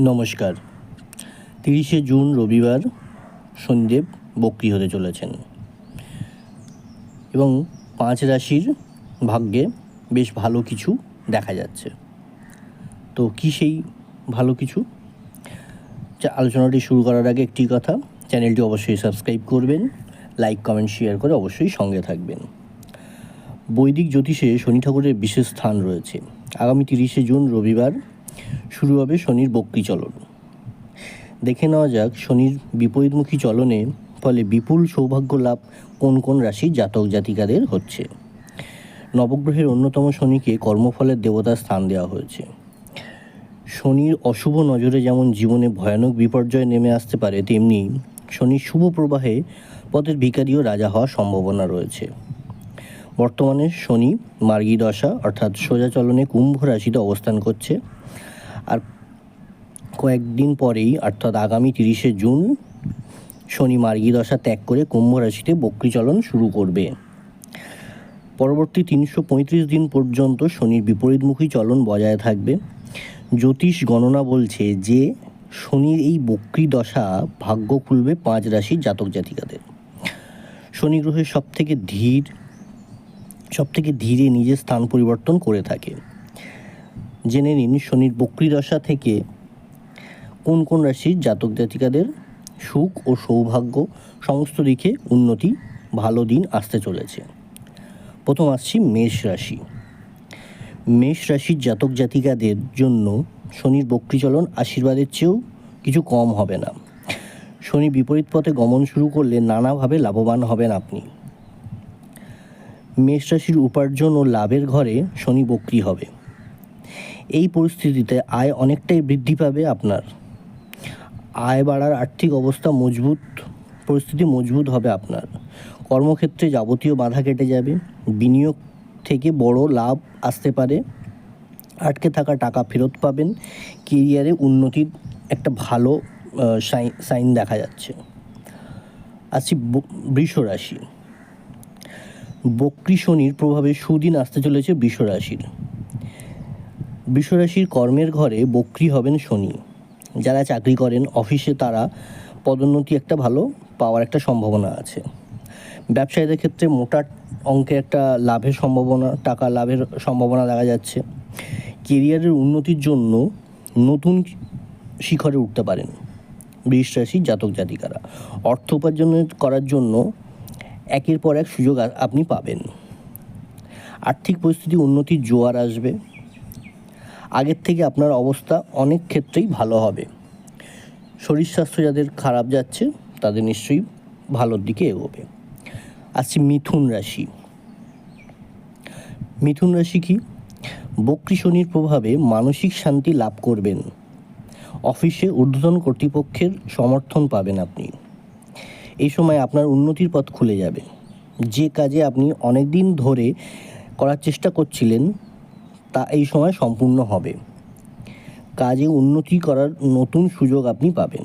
নমস্কার। তিরিশে জুন রবিবার শনিদেব বক্রি হতে চলেছেন। এবং পাঁচ রাশির ভাগ্যে বেশ ভালো কিছু দেখা যাচ্ছে। তো কী সেই ভালো কিছু? আলোচনাটি শুরু করার আগে একটি কথা, চ্যানেলটি অবশ্যই সাবস্ক্রাইব করবেন, লাইক, কমেন্ট, শেয়ার করে অবশ্যই সঙ্গে থাকবেন। বৈদিক জ্যোতিষে শনি ঠাকুরের বিশেষ স্থান রয়েছে। আগামী তিরিশে জুন রবিবার শুরু হবে শনির বক্রি চলন। দেখে নেওয়া যাক শনির বিপরীতমুখী চলনে ফলে বিপুল সৌভাগ্য লাভ কোন কোন রাশির জাতক জাতিকাদের হচ্ছে। নবগ্রহের অন্যতম শনিকে কর্মফলের দেবতার স্থান দেওয়া হয়েছে। শনির অশুভ নজরে যেমন জীবনে ভয়ানক বিপর্যয় নেমে আসতে পারে, তেমনি শনির শুভ প্রবাহে পথের ভিকারিও রাজা হওয়ার সম্ভাবনা রয়েছে। বর্তমানে শনি মার্গী দশা অর্থাৎ সোজা চলনে কুম্ভ রাশিতে অবস্থান করছে। কয়েকদিন পরেই, অর্থাৎ আগামী তিরিশে জুন শনি মার্গী দশা ত্যাগ করে কুম্ভ রাশিতে বক্রী চলন শুরু করবে। পরবর্তী তিনশো পঁয়ত্রিশ দিন পর্যন্ত শনির বিপরীতমুখী চলন বজায় থাকবে। জ্যোতিষ গণনা বলছে যে, শনির এই বক্রী দশা ভাগ্য খুলবে পাঁচ রাশির জাতক জাতিকাদের। শনি গ্রহের সব থেকে ধীর সব থেকে ধীরে নিজের স্থান পরিবর্তন করে থাকে। জেনে নিন, শনির বক্রী দশা থেকে কোন কোন রাশির জাতক জাতিকাদের সুখ ও সৌভাগ্য সমস্ত দিকে উন্নতি, ভালো দিন আসতে চলেছে। প্রথম আসছি মেষ রাশি। মেষ রাশির জাতক জাতিকাদের জন্য শনির বক্রীচলন আশীর্বাদের চেয়েও কিছু কম হবে না। শনি বিপরীত পথে গমন শুরু করলে নানাভাবে লাভবান হবেন আপনি। মেষ রাশির উপার্জন ও লাভের ঘরে শনি বক্রি হবে। এই পরিস্থিতিতে আয় অনেকটাই বৃদ্ধি পাবে আপনার। আয় বাড়ার আর্থিক অবস্থা মজবুত, পরিস্থিতি মজবুত হবে আপনার। কর্মক্ষেত্রে যাবতীয় বাধা কেটে যাবে, বিনিয়োগ থেকে বড় লাভ আসতে পারে, আটকে থাকা টাকা ফেরত পাবেন কেরিয়ারে উন্নতির একটা ভালো সাইন দেখা যাচ্ছে। আসছি ব- বৃষ রাশি। বক্রী শনির প্রভাবে সুদিন আসতে চলেছে বৃষ রাশির। বৃষরাশির কর্মের ঘরে বক্রি হবেন শনি। যারা চাকরি করেন অফিসে তারা পদোন্নতি একটা ভালো, পাওয়ার একটা সম্ভাবনা আছে। ব্যবসায়ীদের ক্ষেত্রে মোটা অঙ্কের একটা লাভের সম্ভাবনা, টাকা লাভের সম্ভাবনা দেখা যাচ্ছে। কেরিয়ারের উন্নতির জন্য নতুন শিখরে উঠতে পারেন বৃষ জাতক জাতিকারা। অর্থ উপার্জনের করার জন্য একের পর এক সুযোগ আপনি পাবেন। আর্থিক পরিস্থিতি উন্নতির জোয়ার আসবে। আগের থেকে আপনার অবস্থা অনেক ক্ষেত্রেই ভালো হবে। শরীর স্বাস্থ্য যাদের খারাপ যাচ্ছে, তাদের নিশ্চয়ই ভালোর দিকে এগোবে। আসছি মিথুন রাশি। মিথুন রাশি কি? বক্রী শনির প্রভাবে মানসিক শান্তি লাভ করবেন। অফিসে ঊর্ধ্বতন কর্তৃপক্ষের সমর্থন পাবেন আপনি। এই সময় আপনার উন্নতির পথ খুলে যাবে। যে কাজে আপনি অনেক দিন ধরে করার চেষ্টা করছিলেন তা এই সময় সম্পূর্ণ হবে। কাজে উন্নতি করার নতুন সুযোগ আপনি পাবেন।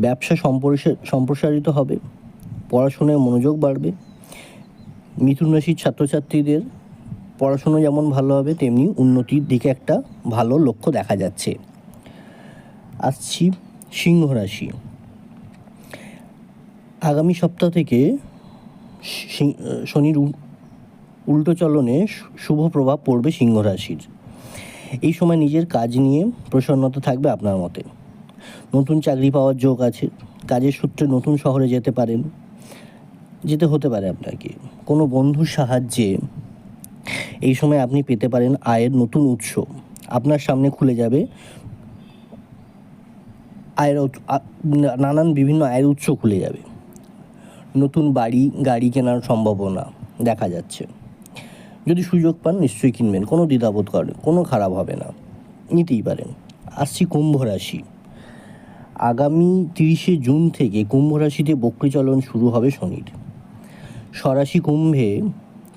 ব্যবসা সম্প্রসা- সম্প্রসারিত হবে। পড়াশোনায় মনোযোগ বাড়বে। মিথুন রাশির ছাত্রছাত্রীদের পড়াশুনো যেমন ভালো হবে, তেমনি উন্নতির দিকে একটা ভালো লক্ষ্য দেখা যাচ্ছে। আসছি সিংহ রাশি। আগামী সপ্তাহ থেকে শনির উল্টো চলনে শুভ প্রভাব পড়বে সিংহ রাশির। এই সময় নিজের কাজ নিয়ে প্রসন্নতা থাকবে আপনার মতে। নতুন চাকরি পাওয়ার যোগ আছে, কাজের সূত্রে নতুন শহরে যেতে পারেন, যেতে হতে পারে আপনাকে। কোনো বন্ধুর সাহায্যে এই সময় আপনি পেতে পারেন আয়ের নতুন উৎস। আপনার সামনে খুলে যাবে আয়ের নানান বিভিন্ন আয়ের উৎস খুলে যাবে। নতুন বাড়ি, গাড়ি কেনার সম্ভাবনা দেখা যাচ্ছে। যদি সুযোগ পান, নিশ্চয়ই কিনবেন। কোনো দ্বিধাবোধ করেন, কোনো খারাপ হবে না। নিতেই পারেন। আসছি কুম্ভ রাশি। আগামী তিরিশে জুন থেকে কুম্ভ রাশিতে বক্রী চলন শুরু হবে শনির। স্বরাশি কুম্ভে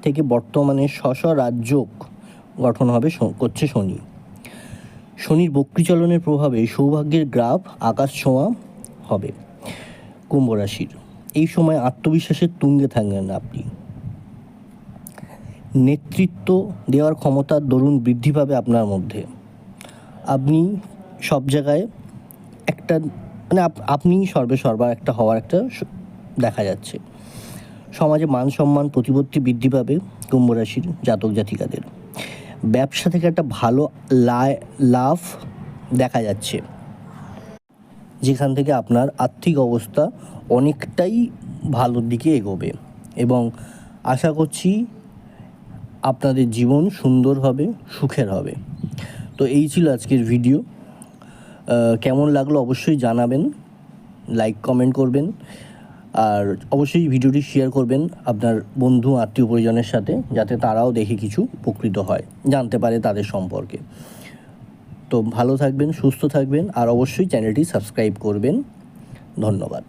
থেকে বর্তমানে স্ব রাজ্য গঠন হবে করছে শনি। শনির বক্রী চলনের প্রভাবে সৌভাগ্যের গ্রাফ আকাশ ছোঁয়া হবে কুম্ভ রাশির। এই সময় আত্মবিশ্বাসের তুঙ্গে থাকবেন আপনি। নেতৃত্ব দেওয়ার ক্ষমতার দরুন বৃদ্ধি পাবে আপনার মধ্যে। আপনি সব জায়গায় একটা মানে আপ- আপনি সর্বে সর্বা একটা হওয়ার একটা দেখা যাচ্ছে। সমাজে মান সম্মান প্রতিপত্তি বৃদ্ধি পাবে কুম্ভ রাশির জাতক জাতিকাদের। ব্যবসা থেকে একটা ভালো লাভ দেখা যাচ্ছে। যেখান থেকে আপনার আর্থিক অবস্থা অনেকটাই ভালোর দিকে এগোবে। এবং আশা করছি আপনাদের জীবন সুন্দর হবে, সুখের হবে। তো এই ছিল আজকের ভিডিও। কেমন লাগল অবশ্যই জানাবেন লাইক কমেন্ট করবেন। আর অবশ্যই ভিডিওটি শেয়ার করবেন আপনার বন্ধু, আত্মীয় পরিজনের সাথে, যাতে তারাও দেখে কিছু উপকৃত হয়, জানতে পারে তাদের সম্পর্কে। তো ভালো থাকবেন, সুস্থ থাকবেন, আর অবশ্যই চ্যানেলটি সাবস্ক্রাইব করবেন। ধন্যবাদ।